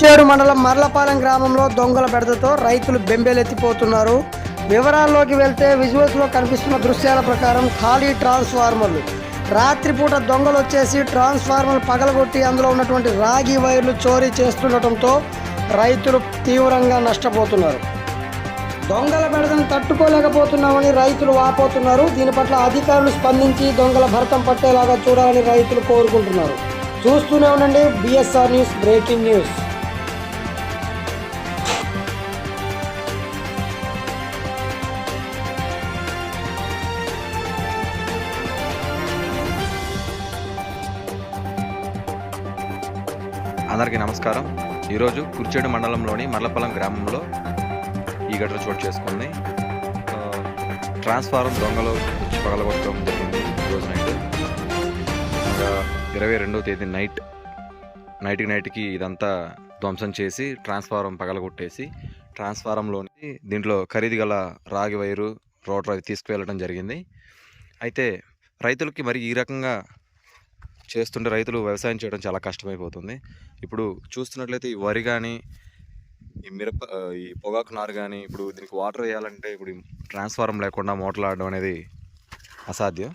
కురిచేడు మండలం మర్లపాలెం గ్రామంలో దొంగల బెడదతో రైతులు బెంబేలెత్తిపోతున్నారు. వివరాల్లోకి వెళ్తే విజువల్స్లో కనిపిస్తున్న దృశ్యాల ప్రకారం ఖాళీ ట్రాన్స్ఫార్మర్లు. రాత్రిపూట దొంగలు వచ్చేసి ట్రాన్స్ఫార్మర్లు పగలగొట్టి అందులో ఉన్నటువంటి రాగి వైర్లు చోరీ చేస్తుండటంతో రైతులు తీవ్రంగా నష్టపోతున్నారు. దొంగల బెడదను తట్టుకోలేకపోతున్నామని రైతులు వాపోతున్నారు. దీని పట్ల అధికారులు స్పందించి దొంగల భరతం పట్టేలాగా చూడాలని రైతులు కోరుకుంటున్నారు. చూస్తూనే ఉండండి బిఎస్ఆర్ న్యూస్ బ్రేకింగ్ న్యూస్. అందరికీ నమస్కారం. ఈరోజు కుర్చేడు మండలంలోని మర్లపల్లం గ్రామంలో ఈ ఘటన చోటు చేసుకుంది. ట్రాన్స్ఫారం దొంగలు వచ్చి పగలగొట్టడం జరిగింది ఈరోజు నైట్ ఇంకా ఇరవై రెండవ తేదీ నైట్ నైట్కి నైట్కి ఇదంతా ధ్వంసం చేసి ట్రాన్స్ఫారం పగలగొట్టేసి ట్రాన్స్ఫారంలోని దీంట్లో ఖరీదు గల రాగి వైరు రోటర్ అవి తీసుకువెళ్ళడం జరిగింది. అయితే రైతులకి మరి ఈ రకంగా చేస్తుంటే రైతులు వ్యవసాయం చేయడం చాలా కష్టమైపోతుంది. ఇప్పుడు చూస్తున్నట్లయితే ఈ వరి కానీ ఈ మిరప ఈ పొగాకు నారు కానీ ఇప్పుడు దీనికి వాటర్ వేయాలంటే ఇప్పుడు ట్రాన్స్ఫారం లేకుండా మోటార్లు ఆడడం అనేది అసాధ్యం.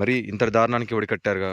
మరి ఇంత దారుణానికి ఒడికట్టారు కట్టారుగా